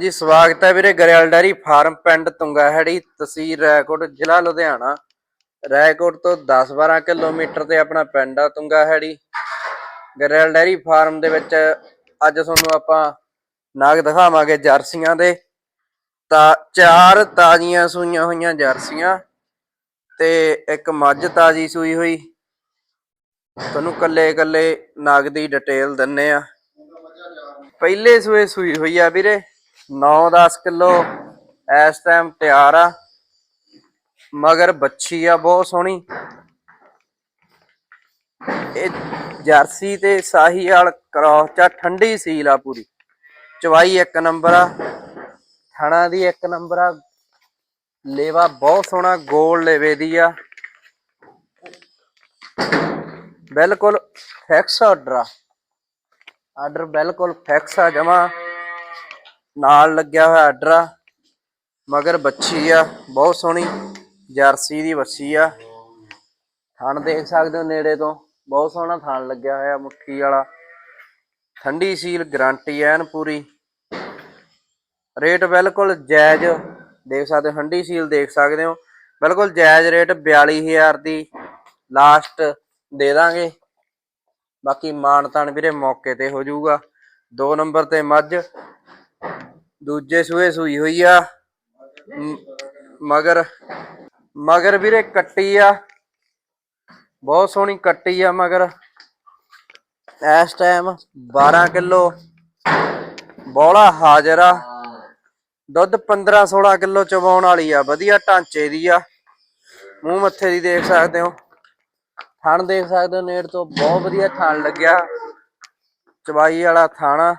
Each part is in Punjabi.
ਜੀ ਸਵਾਗਤ ਹੈ ਵੀਰੇ ਗਰੇਵਾਲ ਡੈਰੀ ਫਾਰਮ ਪਿੰਡ ਤੁੰਗਾਹੜੀ, ਤਹਿਸੀਲ ਰੈਕੋਟ ਜ਼ਿਲ੍ਹਾ ਲੁਧਿਆਣਾ। ਰੈਕੋਟ ਤੋਂ 10-12 ਕਿਲੋਮੀਟਰ ਤੇ ਆਪਣਾ ਪਿੰਡ ਆ ਤੁੰਗਾਹੜੀ। ਗਰੇਵਾਲ ਡੈਰੀ ਫਾਰਮ ਦੇ ਵਿੱਚ ਅੱਜ ਤੁਹਾਨੂੰ ਆਪਾਂ ਨਾਗ ਦਿਖਾਵਾਂਗੇ ਜਰਸੀਆਂ ਦੇ। ਤਾਂ ਚਾਰ ਤਾਜ਼ੀਆਂ ਸੂਈਆਂ ਹੋਈਆਂ ਜਰਸੀਆਂ ਤੇ ਇੱਕ ਮੱਝ ਤਾਜ਼ੀ ਸੂਈ ਹੋਈ। ਤੁਹਾਨੂੰ ਕੱਲੇ ਕੱਲੇ ਨਾਗ ਦੀ ਡਿਟੇਲ ਦਿੰਨੇ ਆ। ਪਹਿਲੇ ਸੂਏ ਸੂਈ ਹੋਈ ਆ ਵੀਰੇ। 9-10 ਕਿਲੋ ਇਸ ਟਾਈਮ ਤਿਆਰ ਆ। ਮਗਰ ਬੱਚੀ ਆ ਬਹੁਤ ਸੋਹਣੀ। ਇਹ ਜਰਸੀ ਤੇ ਸਾਹੀਵਾਲ ਕ੍ਰਾਸ ਚ ਆ, ਠੰਡੀ ਸੀਲ ਆ ਪੂਰੀ। ਚਵਾਈ ਇੱਕ ਨੰਬਰ ਆ। ਥਣਾ ਦੀ ਇੱਕ ਨੰਬਰ ਆ। ਲੇਵਾ ਬਹੁਤ ਸੋਹਣਾ ਗੋਲ ਲੇਵੇ ਦੀ ਆ। ਬਿਲਕੁਲ ਫਿਕਸ ਆਰਡਰ ਆ। ਆਰਡਰ ਬਿਲਕੁਲ ਫਿਕਸ ਆ ਜਮਾ। ਨਾਲ ਲੱਗਿਆ ਹੋਇਆ ਆਰਡਰ ਆ ਮਗਰ ਬੱਚੀ ਆ, ਬਹੁਤ ਸੋਹਣੀ, ਜਰਸੀ ਦੀ ਬੱਚੀ ਆ। ਥਣ ਦੇਖ ਸਕਦੇ ਹੋ ਨੇੜੇ ਤੋਂ, ਬਹੁਤ ਸੋਹਣਾ ਥਣ ਲੱਗਿਆ ਹੋਇਆ ਮੁੱਠੀ ਵਾਲਾ। ਠੰਡੀ ਸੀਲ, ਗਰੰਟੀ ਐਨ ਪੂਰੀ। ਰੇਟ ਬਿਲਕੁਲ ਜਾਇਜ਼, ਦੇਖ ਸਕਦੇ ਹੋ, ਠੰਡੀ ਸੀਲ ਦੇਖ ਸਕਦੇ ਹੋ। ਬਿਲਕੁਲ ਜਾਇਜ਼ ਰੇਟ 42000 ਦੀ ਲਾਸਟ ਦੇ ਦਾਂਗੇ। ਬਾਕੀ ਮਾਨ ਤਾਨ ਵੀਰੇ ਮੌਕੇ ਤੇ ਹੋ ਜਾਊਗਾ। ਦੋ ਨੰਬਰ ਤੇ ਮੱਝ। ਦੂਜੇ ਸੂਏ ਸੂਈ ਹੋਈ ਆ। ਮਗਰ ਮਗਰ ਵੀਰੇ ਕੱਟੀ ਆ। ਬਹੁਤ ਸੋਹਣੀ ਕੱਟੀ ਆ ਮਗਰ। ਇਸ ਟਾਈਮ 12 ਕਿਲੋ। ਬੋਲਾ ਹਾਜ਼ਰ ਆ। ਦੁੱਧ 15 16 ਕਿਲੋ ਚਵਾਉਣ ਵਾਲੀ ਆ। ਵਧੀਆ ਢਾਂਚੇ ਦੀ ਆ। ਮੂੰਹ ਮੱਥੇ ਦੀ ਦੇਖ ਸਕਦੇ ਹੋ। ਥਣ ਦੇਖ ਸਕਦੇ ਹੋ। ਨੇੜ ਤੋਂ ਬਹੁਤ ਵਧੀਆ ਥਣ ਲੱਗਿਆ। ਚਵਾਈ ਵਾਲਾ ਥਾਣਾ।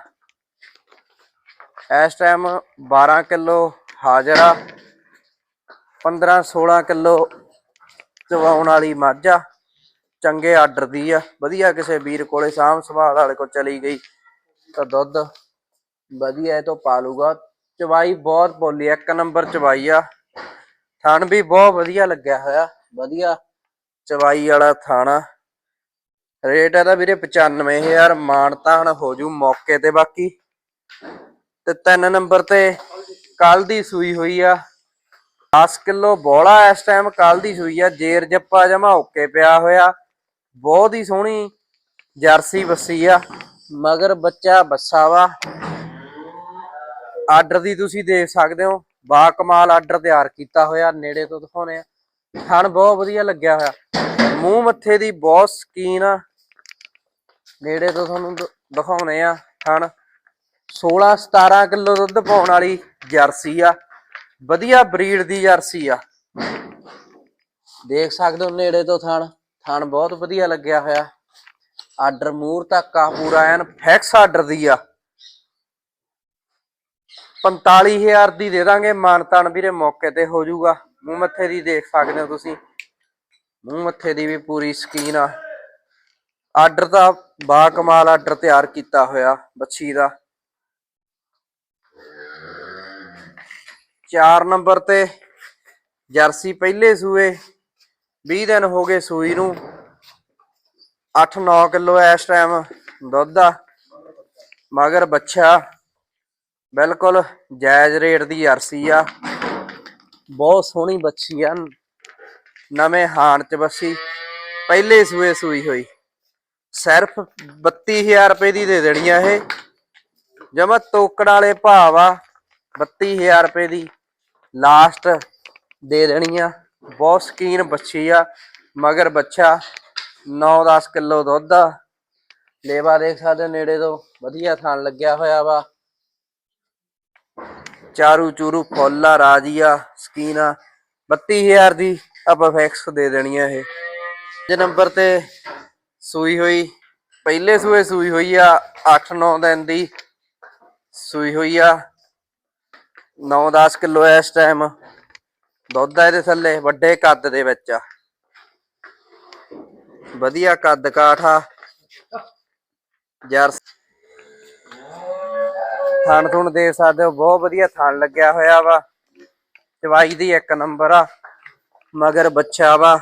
ਇਸ ਟਾਈਮ 12 ਕਿਲੋ ਹਾਜਰਾ ਆ 15 16 ਕਿਲੋ ਚਵਾਉਣ ਵਾਲੀ ਮੱਝ। ਆ ਚੰਗੇ ਆਰਡਰ ਦੀ ਆ। ਵਧੀਆ ਕਿਸੇ ਵੀਰ ਕੋਲੇ ਸਾਂਭ ਸੰਭਾਲ ਵਾਲੇ ਕੋਲ ਚਲੀ ਗਈ ਤਾਂ ਦੁੱਧ ਵਧੀਆ ਇਹ ਤੋਂ ਪਾ ਲੂਗਾ ਚਵਾਈ ਬਹੁਤ ਬੋਲੀ, ਇੱਕ ਨੰਬਰ ਚਵਾਈ ਆ। ਥਣ ਵੀ ਬਹੁਤ ਵਧੀਆ ਲੱਗਿਆ ਹੋਇਆ। ਵਧੀਆ ਚਵਾਈ ਵਾਲਾ ਥਾਣਾ। ਰੇਟ ਇਹਦਾ ਵੀਰੇ 95000 ਮਾਨਤਾਨ ਹੋ ਜੂ ਮੌਕੇ ਤੇ ਬਾਕੀ। ਤੇ ਤਿੰਨ ਨੰਬਰ ਤੇ ਕੱਲ ਦੀ ਸੂਈ ਹੋਈ ਆ। 10 ਕਿਲੋ ਬੋਲਾ ਇਸ ਟਾਈਮ ਕੱਲ ਦੀ ਸੂਈ ਆ। ਜੇਰ ਜੱਪਾ ਜਮਾ ਓਕੇ ਪਿਆ ਹੋਇਆ। ਬਹੁਤ ਹੀ ਸੋਹਣੀ ਜਰਸੀ ਬੱਸੀ ਆ। ਮਗਰ ਬੱਚਾ ਬੱਸਾ ਵਾ। ਆਰਡਰ ਦੀ ਤੁਸੀਂ ਦੇਖ ਸਕਦੇ ਹੋ। ਬਾ ਕਮਾਲ ਆਰਡਰ ਤਿਆਰ ਕੀਤਾ ਹੋਇਆ। ਨੇੜੇ ਤੋਂ ਦਿਖਾਉਣੇ ਆ। ਥਣ ਬਹੁਤ ਵਧੀਆ ਲੱਗਿਆ ਹੋਇਆ। ਮੂੰਹ ਮੱਥੇ ਦੀ ਬਹੁਤ ਸਕੀਨ ਆ। ਨੇੜੇ ਤੋਂ ਤੁਹਾਨੂੰ ਦ- ਦਿਖਾਉਣੇ ਆ ਥਣ। 16 17 ਕਿਲੋ ਦੁੱਧ ਪਾਉਣ ਵਾਲੀ ਜਰਸੀ ਆ। ਵਧੀਆ ਬਰੀਡ ਦੀ ਜਰਸੀ ਆ। ਦੇਖ ਸਕਦੇ ਹੋ ਨੇੜੇ ਤੋਂ ਥਣ। ਥਣ ਬਹੁਤ ਵਧੀਆ ਲੱਗਿਆ ਹੋਇਆ। ਆਰਡਰ ਮੂਰ ਤੱਕ ਆ ਪੂਰਾ ਐਨ ਫਿਕਸ ਆਰਡਰ ਦੀ ਆ। 45000 ਦੀ ਦੇ ਦਾਂਗੇ। ਮਾਨਤਾਨ ਵੀਰੇ ਮੌਕੇ ਤੇ ਹੋ ਜਾਊਗਾ। ਮੂੰਹ ਮੱਥੇ ਦੀ ਦੇਖ ਸਕਦੇ ਹੋ ਤੁਸੀਂ। ਮੂੰਹ ਮੱਥੇ ਦੀ ਵੀ ਪੂਰੀ ਸਕੀਨ ਆ। ਆਰਡਰ ਤਾਂ ਬਾ ਕਮਾਲ ਆਰਡਰ ਤਿਆਰ ਕੀਤਾ ਹੋਇਆ ਬੱਚੀ ਦਾ। 4 ਨੰਬਰ ਤੇ, ਜਰਸੀ ਪਹਿਲੇ ਸੂਏ 20 ਦਿਨ ਹੋ ਗਏ ਸੂਈ ਨੂੰ। 8-9 ਕਿਲੋ ਇਸ ਟਾਈਮ ਦੁੱਧ ਆ, ਮਗਰ ਬੱਚਾ ਬਿਲਕੁਲ ਜਾਇਜ਼ ਰੇਟ ਦੀ ਜਰਸੀ ਆ। ਬਹੁਤ ਸੋਹਣੀ ਬੱਚੀ ਆ, ਨਵੇਂ ਹਾਣ ਚ ਬੱਸੀ, ਪਹਿਲੇ ਸੂਏ ਸੂਈ ਹੋਈ। ਸਿਰਫ 32000 ਰੁਪਏ ਦੀ ਦੇ ਦੇਣੀ ਆ ਇਹ। ਜਮਾ ਤੋਕੜ ਵਾਲੇ ਭਾਵ ਆ 32000 ਰੁਪਏ ਦੀ। ਲਾਸਟ ਦੇ ਦੇਣੀ ਆ। ਬਹੁਤ ਸਕੀਨ ਬੱਚੀ ਆ, ਮਗਰ ਬੱਚਾ 9-10 ਕਿਲੋ ਦੁੱਧ ਆ। ਲੇਵਾ ਦੇਖ ਸਕਦੇ ਨੇੜੇ ਤੋਂ, ਵਧੀਆ ਥਣ ਲੱਗਿਆ ਹੋਇਆ ਵਾ। ਚਾਰੂ ਚੂਰੂ ਫੁੱਲ ਆ, ਰਾਜੀ ਸਕੀਨ ਆ। 32000 ਦੀ ਆਪਾਂ ਫੈਕਸ ਦੇ ਦੇਣੀ ਆ ਇਹ। ਜੇ ਨੰਬਰ ਤੇ ਸੂਈ ਹੋਈ, ਪਹਿਲੇ ਸੂਏ ਸੂਈ ਹੋਈ ਆ 8-9 ਦਿਨ ਦੀ ਸੂਈ ਹੋਈ ਆ। 9-10 ਕਿਲੋ ਇਸ ਟਾਈਮ ਦੁੱਧ ਆ ਇਹਦੇ ਥੱਲੇ, ਵੱਡੇ ਕੱਦ ਦੇ ਵਿੱਚ। ਆ ਵਧੀਆ ਕੱਦ ਕਾਠ। ਆ ਯਾਰ ਥਣ ਥੁਣ ਦੇਖ ਸਕਦੇ ਹੋ, ਬਹੁਤ ਵਧੀਆ ਥਣ ਲੱਗਿਆ ਹੋਇਆ ਵਾ। ਚਵਾਈ ਦੀ ਇੱਕ ਨੰਬਰ ਆ, ਮਗਰ ਬੱਚਾ ਵਾ।